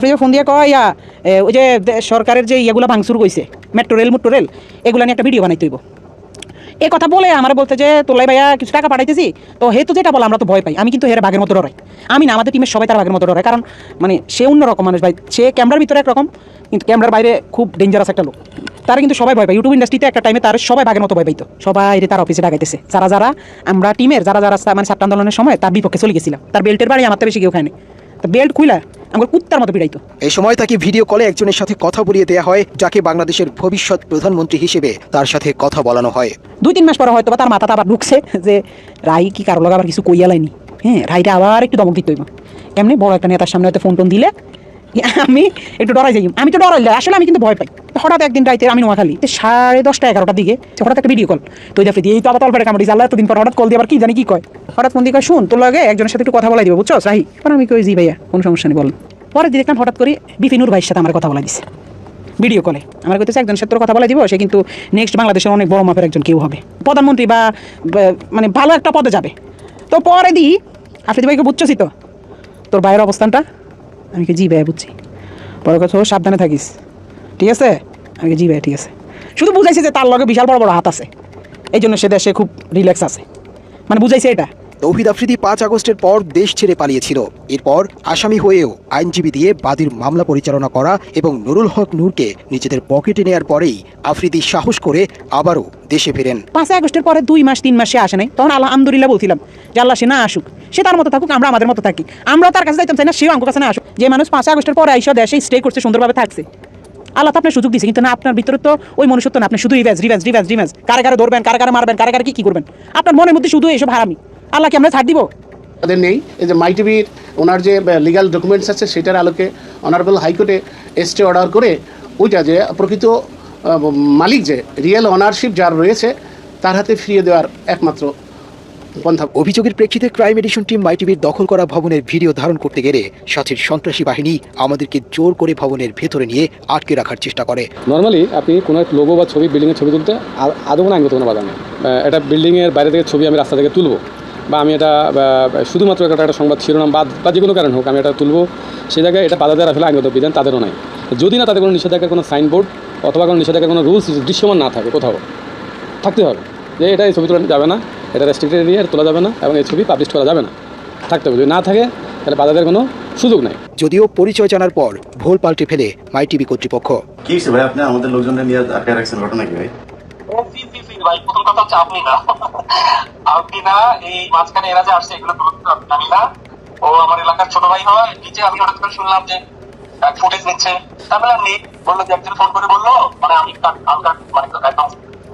প্রিয় ফোন দিয়ে কয়, ইয়া ওই যে সরকারের যে ইয়েগুলো ভাঙচুর কইছে মেট্রো রেল মেট্রো রেল এগুলো নিয়ে একটা ভিডিও বানাইতে এই কথা বলে আমার বলতে যে তোলাই ভাইয়া, কিছু টাকা পাঠাইতেছি? তো হেতু যেটা বলে, আমরা তো ভয় পাই। আমি কিন্তু হেরে বাঘের মতো ডরাই। আমি না, আমাদের টিমের সবাই তার বাঘের মতো ডরাই কারণ মানে সে অন্যরকম মানুষ ভাই। সে ক্যামেরার ভিতরে একরকম, কিন্তু ক্যামেরার বাইরে খুব ডেঞ্জারাস একটা লোক। তারা কিন্তু সবাই ভয় পায়। ইউটিউব ইন্ডাস্ট্রিতে একটা টাইমে তার সবাই বাঘের মতো ভয় পাইতো। সবাই রে তার অফিসে ডাকাইতেছে। যারা যারা, আমরা টিমের যারা যারা মানে ছাত্র আন্দোলনের সময় তার বিপক্ষে চলে গেছিলাম। তার বেল্টের বাড়ি আমার তো বেশি কেউ খায়নি তো বেল্ট খুইলা আমার কুত্তার মতো পিড়াইতো। এই সময় তাকে ভিডিও কলে একজনের সাথে কথা বলিয়ে দেয়া হয় যাকে বাংলাদেশের ভবিষ্যৎ প্রধানমন্ত্রী হিসেবে তার সাথে কথা বলানো হয়। দুই তিন মাস পরে হয়তো তার মাথাটা আবার ঢুকছে যে রাই কি কারও লাগা আবার কিছু কইয়া লাইনি? হ্যাঁ রাইটা আবার একটু দমক দিতে হইব। এমনি বড় একটা নেতার সামনে হয়তো ফোন টোন দিলে আমি একটু ডরাই যাই আমি তো ডরাই আসলে আমি কিন্তু ভয় পাই। হঠাৎ একদিন রাইতে আমি নোয়াখালী সাড়ে দশটা এগারোটার দিকে হঠাৎ একটা ভিডিও কল তো দেখি এই তো আবার তলপেটে কামড়ি আল্লাহ এতদিন পর হঠাৎ কল দিয়ে আবার কি জানি কি কয়। হঠাৎ ফোন দিয়ে শুন, তোর লাগে একজনের সাথে একটু কথা বলাই দিব বুঝছ রাহি, পরে আমি কই জি ভাইয়া, কোনো সমস্যা নেই, বল। পরে দেখলাম হঠাৎ করে বিপিনুর ভাইয়ের সাথে আমার কথা বলা দিছে। ভিডিও কলে আমার কাছে একজন সাথে কথা বলে দিব, সে কিন্তু নেক্সট বাংলাদেশের অনেক বড় মাপের একজন কেউ হবে। প্রধানমন্ত্রী বা মানে ভালো একটা পদে যাবে। তো পরে দি হাফিজ ভাইকে বুঝছি তো, তোর ভাইয়ের অবস্থানটা? আমি কি জি ভাইয়া, বুঝছি। পরে কথা সাবধানে থাকিস। ঠিক আছে? আমি জি ভাইয়া, ঠিক আছে। শুধু বুঝাইছে যে তার লগে বিশাল বড় বড় হাত আছে। এই জন্য সে দেশে খুব রিল্যাক্স আছে। মানে বুঝাইছে এটা। তৌহিদ আফ্রিদি পাঁচ আগস্টের পর দেশ ছেড়ে পালিয়েছিল। এরপর আসামি হয়েও আইনজীবী দিয়ে বাদীর মামলা পরিচালনা করা এবং নুরুল হক নূরকে নিজেদের পকেটে নেয়ার পরেই আফ্রিদি সাহস করে আবারও দেশে ফেরেন। পাঁচ আগস্টের পরে দুই মাস, তিন মাসে আসে নাই। তখন আলহামদুলিল্লাহ বলছিলাম যে আল্লাহ সে না আসুক, সে তার মতো থাকুক, আমরা আমাদের মতো থাকি। আমরাও তার কাছে যাইতাম চাই না সেও আমার কাছে না আসুক। যে মানুষ পাঁচ আগস্টের পরে আইসা দেশে স্টে করছে, সুন্দরভাবে থাকছে। আল্লাহ তো আপনার সুযোগ দিচ্ছে কিন্তু না, আপনার ভিতরে তো ওই মনুষ্যত্ব না। আপনি শুধু রিভেজ রিভেজ রিভেজ রিভেজ কারে কারে ধরবেন, কারে কারে মারবেন, কারে কারে কি কি করবেন? আপনার মনের মধ্যে শুধু এইসব হারামি। আল্লাহ কি আমরা ছাড় দিব। তাদের নেই। এই যে মাই টিভির ওনার যে লিগাল ডকুমেন্টস আছে সেটার আলোকে অনারেবল হাইকোর্টে এসটি অর্ডার করে ওইটা যে প্রকৃত মালিক যে রিয়েল অনারশিপ যার রয়েছে তার হাতে ফিরিয়ে দেওয়ার একমাত্র পন্থা। অভিযোগের প্রেক্ষিতে ক্রাইম এডিশন টিম মাইটিভির দখল করা ভবনের ভিডিও ধারণ করতে গেলে সাথের সন্ত্রাসী বাহিনী আমাদেরকে জোর করে ভবনের ভেতরে নিয়ে আটকে রাখার চেষ্টা করে। নর্মালি আপনি কোনো এক লোগো বা ছবি বিল্ডিংয়ের ছবি তুলতে আদৌ কোনো আইনগত কোনো বাধা নেই। এটা বিল্ডিংয়ের বাইরে থেকে ছবি আমি রাস্তা থেকে তুলবো। বা আমি এটা শুধুমাত্র একটা একটা সংবাদ শিরোনাম বাদ বা যে কোনো কারণ হোক আমি এটা তুলবো সে জায়গায় এটা বাধা দেওয়ার আসলে আইনগত বিধান তাদেরও নাই। যদি না তাদের কোনো নিষেধাজ্ঞার কোনো সাইনবোর্ড অথবা কোনো নিষেধাজ্ঞার কোনো রুলস দৃশ্যমান না থাকে কোথাও থাকতে হবে। যে এটা এই ছবি তোলা যাবে না এটা রেস্ট্রিক্টেড এরিয়া তোলা যাবে না এবং এই ছবি পাবলিশ করা যাবে না থাকতে হবে। যদি না থাকে তাহলে বাধা দেওয়ার কোনো সুযোগ নাই। যদিও পরিচয় জানার পর ভোল পাল্টে ফেলে মাইটিভি কর্তৃপক্ষ। কি ভাই আপনি আমাদের লোকজনকে নিয়ে আটকে রাখছেন ঘটনা কি ভাই? কথা হচ্ছে আপনি না। আপনি না এই মাঝখানে এরা যে আসছে, এগুলো আমি না। ও আমার এলাকার ছোট ভাই হয়, নিচে আমি হঠাৎ করে শুনলাম যে ফুটেজ নিচ্ছে। তারপরে আমি বলল যে একজন ফোন করে বলল মানে আমি আমি মানে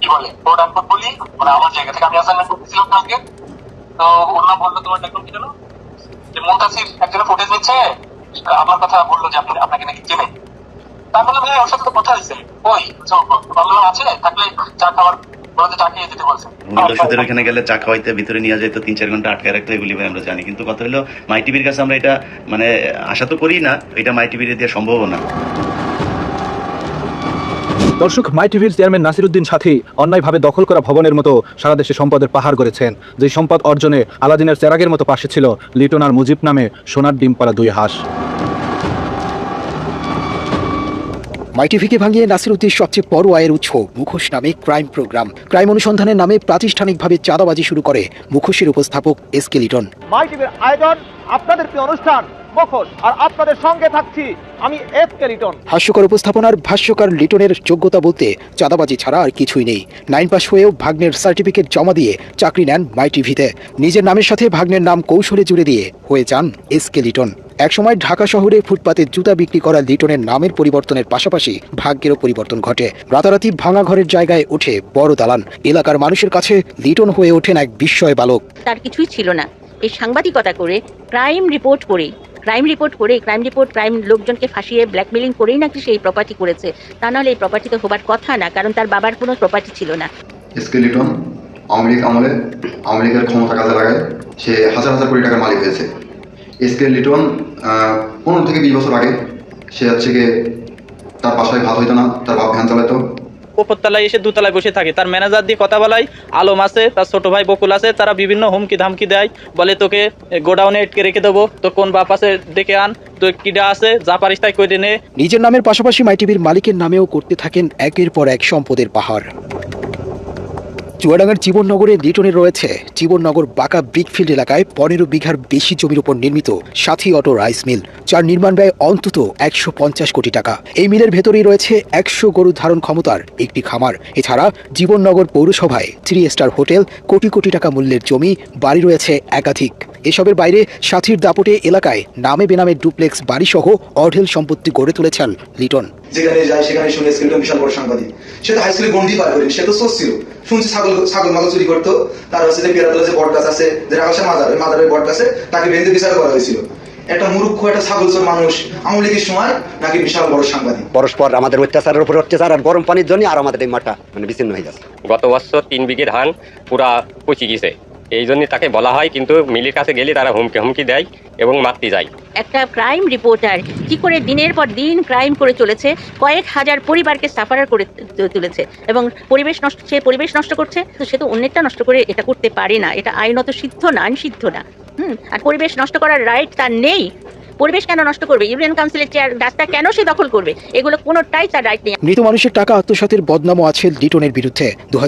কি বলে কোড আনকোড বলি মানে আমার জায়গা থেকে আমি অ্যাসাইনমেন্ট করতেছিলাম কালকে। তো ওর বলল তোমার দেখুন কি জানো? যে মুন্তাসির একজনের ফুটেজ নিচ্ছে, আমার কথা বলল যে আপনি আপনাকে নাকি চেনে। তারপরে ভাই ওর সাথে তো কথা হয়েছে। ওই প্রবলেম আছে, থাকলে চা খাওয়ার বলতে চা খেয়ে যেতে বলছে মুন্তাসিদের ওখানে গেলে চা খাওয়াইতে ভিতরে নিয়ে যেত তিন চার ঘণ্টা আটকে রাখতে এগুলি আমরা জানি। কিন্তু কথা হলো মাই টিভির কাছে আমরা এটা মানে আশা তো করি না এটা মাই টিভির দিয়ে সম্ভব না। দর্শক মাই টিভির চেয়ারম্যান নাসিরুদ্দিন সাথী অন্যায়ভাবে দখল করা ভবনের মতো সারা দেশে সম্পদের পাহাড় করেছেন যে সম্পদ অর্জনে আলাদিনের চেরাগের মতো পাশে ছিল লিটন আর মুজিব নামে সোনার ডিম পাড়া দুই হাঁস। মাইটিভিকে ভাঙিয়ে নাসির উদ্দিন সবচেয়ে বড় আয়ের উৎস মুখোশ নামে ক্রাইম প্রোগ্রাম। ক্রাইম অনুসন্ধানের নামে প্রাতিষ্ঠানিকভাবে চাঁদাবাজি শুরু করে মুখোশের উপস্থাপক এসকে লিটন মাই আয়োজন, আপনাদের অনুষ্ঠান মুখোশ আর আপনাদের সঙ্গে থাকছি আমি এস কে লিটন। হাস্যকর উপস্থাপনার ভাষ্যকার লিটনের যোগ্যতা বলতে চাঁদাবাজি ছাড়া আর কিছুই নেই। নাইন পাস হয়েও ভাগ্নের সার্টিফিকেট জমা দিয়ে চাকরি নেন মাই টিভিতে। নিজের নামের সাথে ভাগ্নের নাম কৌশলে জুড়ে দিয়ে হয়ে যান এস কে লিটন। একসময় ঢাকা শহরে ফুটপাতে জুতা বিক্রি করা লিটনের নামের পরিবর্তনের পাশাপাশি ভাগ্যেরও পরিবর্তন ঘটে। রাতারাতি ভাঙা ঘরের জায়গায় ওঠে বড় দালান। এলাকার মানুষের কাছে লিটন হয়ে ওঠেন এক বিস্ময় বালক। তার কিছুই ছিল না। এই সাংবাদিকতা করে ক্রাইম রিপোর্ট করে ক্রাইম রিপোর্ট করে ক্রাইম রিপোর্ট ক্রাইম লোকজনকে ফাঁসিয়ে ব্ল্যাকমেলিং করেই নাকি সেই প্রপার্টি করেছে? তা নাহলে এই প্রপার্টি তো হবার কথা না, কারণ তার বাবার কোনো প্রপার্টি ছিল না। স্কেলিটন লীগ আমলে লীগের ক্ষমতা কাজে লাগায়, সে হাজার হাজার কোটি টাকার মালিক হয়েছে। স্কেলিটন পনেরো থেকে বিশ বছর আগে সে হচ্ছে গিয়ে তার বাসায় ভাত হইতো না, তার বাপ ভ্যান চালাতো উপরতলায় এসে দুতলায় বসে থাকে। তার ম্যানেজার দিয়ে কথা বলাই, আলম আছে, তার ছোট ভাই বকুল আছে, তারা বিভিন্ন হুমকি ধামকি দেয়। বলে, তোকে গোডাউনে এটকে রেখে দেবো, তো কোন বাপ আছে ডেকে আন, তো কিডা আছে, যা পারিস তাই করে নে। নিজের নামের পাশাপাশি মাইটিভির মালিকের নামেও করতে থাকেন একের পর এক সম্পদের পাহাড়। চুয়াডাঙ্গার জীবননগরে লিটনে রয়েছে জীবননগর বাঁকা ব্রিকফিল্ড এলাকায় পনেরো বিঘার বেশি জমির উপর নির্মিত সাথী অটো রাইস মিল, যার নির্মাণ ব্যয় অন্তত একশো পঞ্চাশ কোটি টাকা। এই মিলের ভেতরেই রয়েছে একশো গরু ধারণ ক্ষমতার একটি খামার। এছাড়া জীবননগর পৌরসভায় three star hotel, crore crore টাকা মূল্যের জমি, বাড়ি রয়েছে একাধিক। এসবের বাইরে সাথীর দাপটে এলাকায় নামে বেনামে ডুপ্লেক্স বাড়িসহ অঢেল সম্পত্তি গড়ে তুলেছেন লিটন। যেখানে যাই সেখানে শুনে স্কুলটা বিশাল বড় সাংবাদিক। সে তো হাই স্কুলে গন্ডি পার করেনি সে তো সোর্স ছিল। শুনছি ছাগল ছাগল মাগল চুরি করতো। তার হচ্ছে যে পেরাতলা যে বট গাছ আছে যে মাজার ওই মাজারের বট গাছে তাকে বেঁধে বিচার করা হয়েছিল। একটা মূর্খ একটা ছাগল চোর মানুষ আওয়ামী লীগের সময় নাকি বিশাল বড় সাংবাদিক। পরস্পর আমাদের অত্যাচারের উপর অত্যাচার আর গরম পানির জন্য আর আমাদের এই মাঠটা মানে বিচ্ছিন্ন হয়ে যাচ্ছে। গত বছর তিন বিঘে ধান পুরা পচি গেছে। এই জন্য তাকে বলা হয়, কিন্তু মিলির কাছে গেলে তারা হুমকি হুমকি দেয় এবং মারতে যায়। একটা ক্রাইম রিপোর্টার কি করে দিনের পর দিন ক্রাইম করে চলেছে, কয়েক হাজার পরিবারকে সাফারার করে তুলেছে এবং পরিবেশ নষ্ট, সে পরিবেশ নষ্ট করছে, তো সে তো অন্যেরটা নষ্ট করে এটা করতে পারে না। এটা আইনত সিদ্ধ না আইন সিদ্ধ না। হুম, আর পরিবেশ নষ্ট করার রাইট তার নেই। পরিবেশ কেন নষ্ট করবে? ইউনিয়ন কাউন্সিলের চেয়ার রাস্তা কেন সে দখল করবে? এগুলো কোনোটাই তার রাইট নেই। মৃত মানুষের টাকা আত্মসাতের বদনামও আছে লিটনের বিরুদ্ধে। দু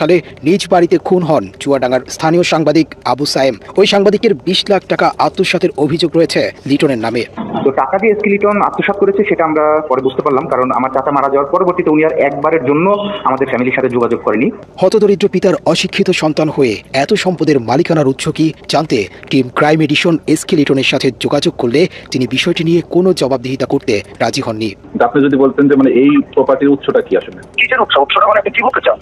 সালে নিজ বাড়িতে খুন হন চুয়াডাঙ্গার স্থানীয় সাংবাদিক আবু সায়েম। ওই সাংবাদিকের বিশ লাখ টাকা আত্মসাতের অভিযোগ রয়েছে লিটনের নামে। তো টাকা দিয়ে স্কিলিটন আত্মসাৎ করেছে সেটা আমরা পরে বুঝতে পারলাম কারণ আমার চাচা মারা যাওয়ার পরবর্তীতে উনি আর একবারের জন্য আমাদের ফ্যামিলির সাথে যোগাযোগ করেনি। হতদরিদ্র পিতার অশিক্ষিত সন্তান হয়ে এত সম্পদের মালিকানার উৎস কি জানতে টিম ক্রাইম এডিশন এসকে লিটনের সাথে যোগাযোগ করলে তিনি বিষয়টি নিয়ে কোনো জবাবদিহিতা করতে রাজি হননি। আপনি যদি বলতেন যে মানে এই প্রপার্টির উৎসটা কি আসলে? কিসের উৎস? উৎসটা মানে কি বলতে চান?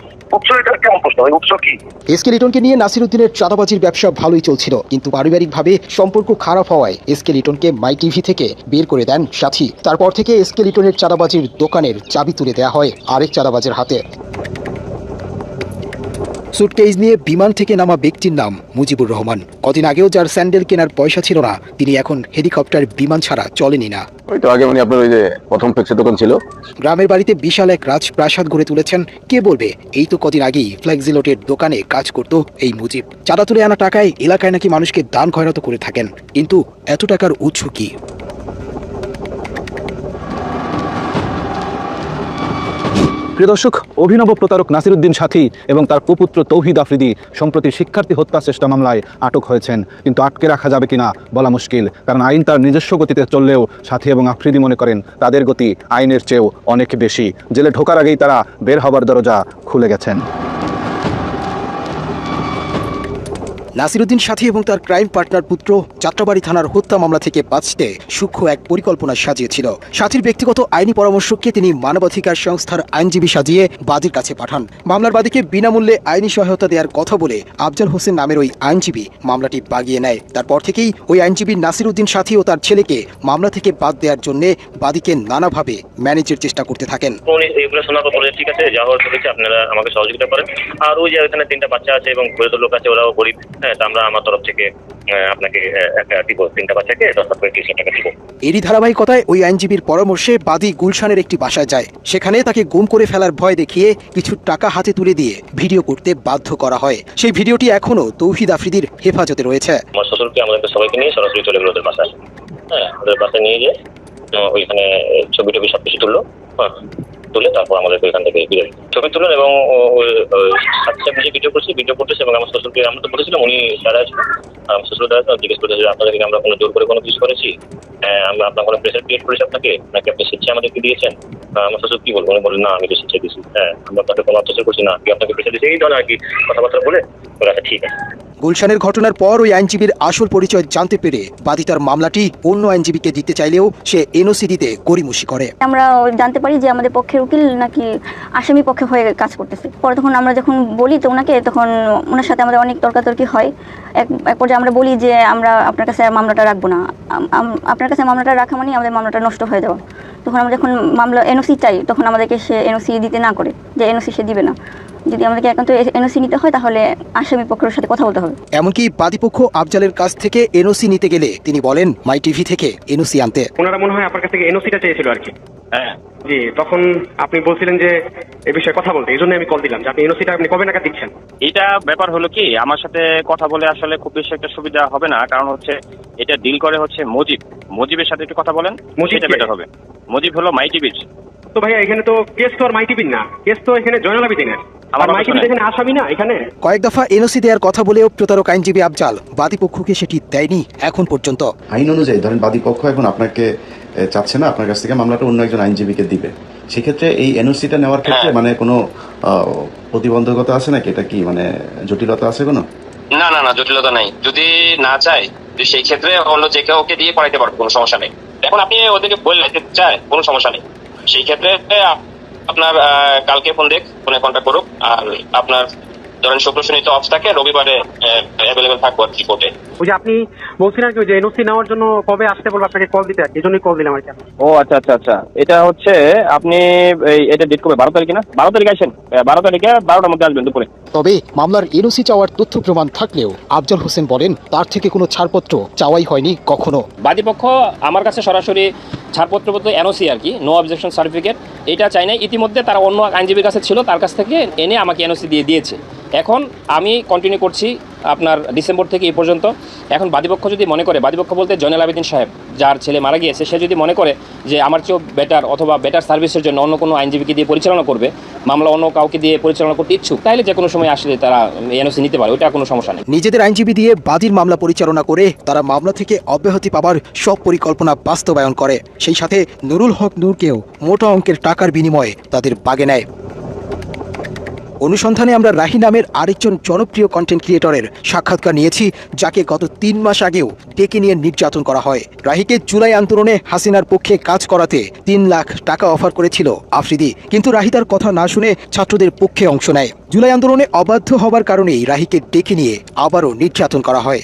এসকে লিটনকে নিয়ে নাসিরুদ্দিনের চাঁদাবাজির ব্যবসা ভালোই চলছিল কিন্তু পারিবারিকভাবে সম্পর্ক খারাপ হওয়ায় এসকে লিটনকে মাই টিভি থেকে বের করে দেন সাথী। তারপর থেকে এসকে লিটনের চাঁদাবাজির দোকানের চাবি তুলে দেওয়া হয় আরেক চাঁদাবাজের হাতে। সুটকেজ নিয়ে বিমান থেকে নামা ব্যক্তির নাম মুজিবুর রহমান। কদিন আগেও যার স্যান্ডেল কেনার পয়সা ছিল না তিনি এখন হেলিকপ্টার বিমান ছাড়া চলেনি না। আগে মানে আপনার ওই যে প্রথম ফ্লেক্সের দোকান ছিল। গ্রামের বাড়িতে বিশাল এক রাজপ্রাসাদ গড়ে তুলেছেন। কে বলবে? এই তো কদিন আগেই ফ্লেক্সিলোটের দোকানে কাজ করত এই মুজিব। চাঁদা তুলে আনা টাকায় এলাকায় নাকি মানুষকে দান খয়রাত করে থাকেন। কিন্তু এত টাকার উৎস কি? প্রিয় দর্শক, অভিনব প্রতারক নাসির উদ্দিন সাথী এবং তার কুপুত্র তৌহিদ আফ্রিদি, সম্প্রতি শিক্ষার্থী হত্যা চেষ্টা মামলায় আটক হয়েছেন। কিন্তু আটকে রাখা যাবে কিনা বলা মুশকিল, কারণ আইন তার নিজস্ব গতিতে চললেও সাথী এবং আফ্রিদি মনে করেন তাদের গতি আইনের চেয়েও অনেক বেশি। জেলে ঢোকার আগেই তারা বের হবার দরজা খুলে গেছেন। নাসিরুদ্দিন সাথী এবং তার ক্রাইম পার্টনার পুত্র যাত্রাবাড়ি থানার হত্যা মামলা থেকে বাঁচতে সূক্ষ্ম এক পরিকল্পনা সাজিয়েছিল। সাথীর ব্যক্তিগত আইনি পরামর্শককে তিনি মানবাধিকার সংস্থার আইনজীবী সাজিয়ে বাদীর কাছে পাঠান। মামলার বাদীকে বিনামূল্যে আইনি সহায়তা দেওয়ার কথা বলে আফজাল হোসেন নামের ওই আইনজীবী মামলাটি বাগিয়ে নেয়। তারপর থেকেই ওই আইনজীবী নাসিরুদ্দিন সাথী ও তার ছেলেকে মামলা থেকে বাদ দেওয়ার জন্য বাদীকে নানাভাবে ম্যানেজের চেষ্টা করতে থাকেন। ঠিক আছে, যা হওয়ার আপনারা আমাকে সহযোগিতা করেন। আর ওই যে এখানে তিনটা বাচ্চা আছে এবং লোক আছে, ওরাও গরিব। হ্যাঁ তা আমরা আমার তরফ থেকে আপনাকে একটা দিব তিনটা বাচ্চাকে দশ লাখ করে তিরিশ টাকা দিব। এরই ধারাবাহিকতায় ওই আইনজীবীর পরামর্শে বাদী গুলশানের একটি বাসায় যায়। সেখানে তাকে গুম করে ফেলার ভয় দেখিয়ে কিছু টাকা হাতে তুলে দিয়ে ভিডিও করতে বাধ্য করা হয়। সেই ভিডিওটি এখনও তৌহিদ আফ্রিদির হেফাজতে রয়েছে। আমার শ্বশুরকে আমাদেরকে সবাইকে নিয়ে সরাসরি চলে গেলো ওদের বাসায়। হ্যাঁ ওদের বাসায় নিয়ে গিয়ে ওইখানে ছবি টবি সব কিছু তুললো। হ্যাঁ তুলে তারপর আমাদেরকে ওইখান থেকে বিদায়। ছবি তুলেন এবং ভিডিও করছি ভিডিও করতেছে এবং আমার শ্বশুরকে আমরা তো বলেছিলাম উনি দাঁড়া ছিল আমার শ্বশুর দাঁড়া জিজ্ঞেস করতেছে আপনাদেরকে আমরা কোনো জোর করে কোনো কিছু করেছি? হ্যাঁ, আমরা আপনার কোনো প্রেশার ক্রিয়েট করেছি আপনাকে? নাকি আপনি স্বেচ্ছা আমাদেরকে দিয়েছেন? আমার শ্বশুর কি বলব? উনি বলেন না আমি তো স্বেচ্ছা দিয়েছি। হ্যাঁ আমরা আপনাকে কোনো অত্যাচার করছি না। কি আপনাকে প্রেশার দিয়েছি এই ধরনের আর কি কথাবার্তা বলে আচ্ছা ঠিক আছে। গুলশানের ঘটনার পর ওই আইনজীবীর আসল পরিচয় জানতে পেরে বাদী তার মামলাটি অন্য আইনজীবীকে দিতে চাইলেও সে এনওসি দিতে গড়িমসি করে। আমরা জানতে পারি যে আমাদের পক্ষের উকিল নাকি আসামি পক্ষে হয়ে কাজ করতেছে। পরে তখন আমরা যখন বলি তো ওনাকে, তখন ওনার সাথে আমাদের অনেক তর্কাতর্কি হয়। এক এক পর্যায়ে আমরা বলি যে আমরা আপনার কাছে মামলাটা রাখব না। আপনার কাছে মামলাটা রাখা মানে আমাদের মামলাটা নষ্ট হয়ে যাওয়া। তখন আমরা যখন মামলা, এনওসি চাই, তখন আমাদেরকে সে এনওসি দিতে না করে, যে এনওসি সে দিবে না। যদি আমাদেরকে একান্ত এনওসি নিতে হয় তাহলে আসামি পক্ষের সাথে কথা বলতে হবে। এমনকি বাদীপক্ষ আফজালের কাছ থেকে এনওসি নিতে গেলে তিনি বলেন মাই টিভি থেকে এনওসি আনতে। ওনারা মনে হয় আপনার কাছ থেকে এনওসিটা চেয়েছিল আর কি। হ্যাঁ। জি তখন আপনি বলছিলেন যে এ বিষয়ে কথা বলতে এই জন্য আমি কল দিলাম যে আপনি এনওসিটা আপনি কবে নাগাদ দিচ্ছেন? এটা ব্যাপার হলো কি আমার সাথে কথা বলে আসলে খুব বেশি একটা সুবিধা হবে না কারণ হচ্ছে এটা ডিল করে হচ্ছে মজিব। মজিবের সাথে একটু কথা বলেন মজিব কে? বেটার হবে। মজিব হলো মাই টিভির তো ভাইয়া এখানে তো কেস তো আর মাইটিপিন না। কেস তো এখানে জয়নাল আবেদিনের। কয়েক দফা এনওসি দেওয়ার কথা বলেও প্রতারক আইনজীবী আফজাল বাদীপক্ষকে সেটি দেয়নি এখন পর্যন্ত। আইন অনুযায়ী ধরেন বাদীপক্ষ এখন আপনাকে চাচ্ছে না আপনার কাছ থেকে মামলাটা অন্য একজন আইনজীবীকে দিবে। সেক্ষেত্রে এই এনওসিটা নেওয়ার ক্ষেত্রে মানে কোনো প্রতিবন্ধকতা আছে নাকি? এটা কি মানে জটিলতা আছে কোনো? না না না জটিলতা নাই। যদি না চায় সেই ক্ষেত্রে অন্য যে কেউ ওকে দিয়ে পড়াইতে পারব কোনো সমস্যা নেই। এখন আপনি ওদেরকে বললে যে চায় কোনো সমস্যা নেই। সেই ক্ষেত্রে আপনার কালকে ফোন দেখ ফোনে কন্ট্যাক্ট করুক আর আপনার ধরেন শুক্র শনি তো অফ থাকে রবিবারে অ্যাভেলেবেল থাকব আর কি কোর্টে। ওই যে আপনি বলছিলেন আর কি যে এনওসি নেওয়ার জন্য কবে আসতে বলব আপনাকে কল দিতে আর কি, কল দিলাম আর কি। ও আচ্ছা আচ্ছা আচ্ছা। এটা হচ্ছে আপনি এই এটা ডেট কবে? বারো তারিখে না? বারো তারিখে আসেন। বারো তারিখে বারোটার মধ্যে আসবেন দুপুরে। তবে মামলার এনওসি চাওয়ার তথ্য প্রমাণ থাকলেও আফজাল হোসেন বলেন তার থেকে কোনো ছাড়পত্র চাওয়াই হয়নি কখনো। বাদীপক্ষ আমার কাছে সরাসরি ছাড়পত্র বলতে এনওসি আর কি নো অবজেকশন সার্টিফিকেট এটা চাই না ইতিমধ্যে তারা অন্য আইনজীবীর কাছে ছিল তার কাছ থেকে এনে আমাকে এনওসি দিয়ে দিয়েছে। এখন আমি কন্টিনিউ করছি আপনার ডিসেম্বর থেকে এই পর্যন্ত। এখন বাদীপক্ষ যদি মনে করে, বাদীপক্ষ বলতে জয়নাল আবেদিন সাহেব, যার ছেলে মারা গিয়েছে, সে যদি মনে করে যে আমার চেয়েও বেটার অথবা বেটার সার্ভিসের জন্য অন্য কোনো আইনজীবীকে দিয়ে পরিচালনা করবে, মামলা অন্য কাউকে দিয়ে পরিচালনা করতে ইচ্ছুক তাহলে যে কোনো সময় আসলে তারা এনওসি নিতে পারে ওটা কোনো সমস্যা নেই। নিজেদের আইনজীবী দিয়ে বাদীর মামলা পরিচালনা করে তারা মামলা থেকে অব্যাহতি পাবার সব পরিকল্পনা বাস্তবায়ন করে। সেই সাথে নুরুল হক নূরকেও মোটা অঙ্কের টাকার বিনিময়ে তাদের বাগে নেয়। অনুসন্ধানে আমরা রাহি নামের আরেকজন জনপ্রিয় কন্টেন্ট ক্রিয়েটরের সাক্ষাৎকার নিয়েছি, যাকে গত তিন মাস আগেও ডেকে নিয়ে নির্যাতন করা হয়। রাহিকে জুলাই আন্দোলনে হাসিনার পক্ষে কাজ করাতে তিন লাখ টাকা অফার করেছিল আফ্রিদি। কিন্তু রাহি তার কথা না শুনে ছাত্রদের পক্ষে অংশ নেয়। জুলাই আন্দোলনে অবাধ্য হবার কারণেই রাহিকে ডেকে নিয়ে আবারও নির্যাতন করা হয়।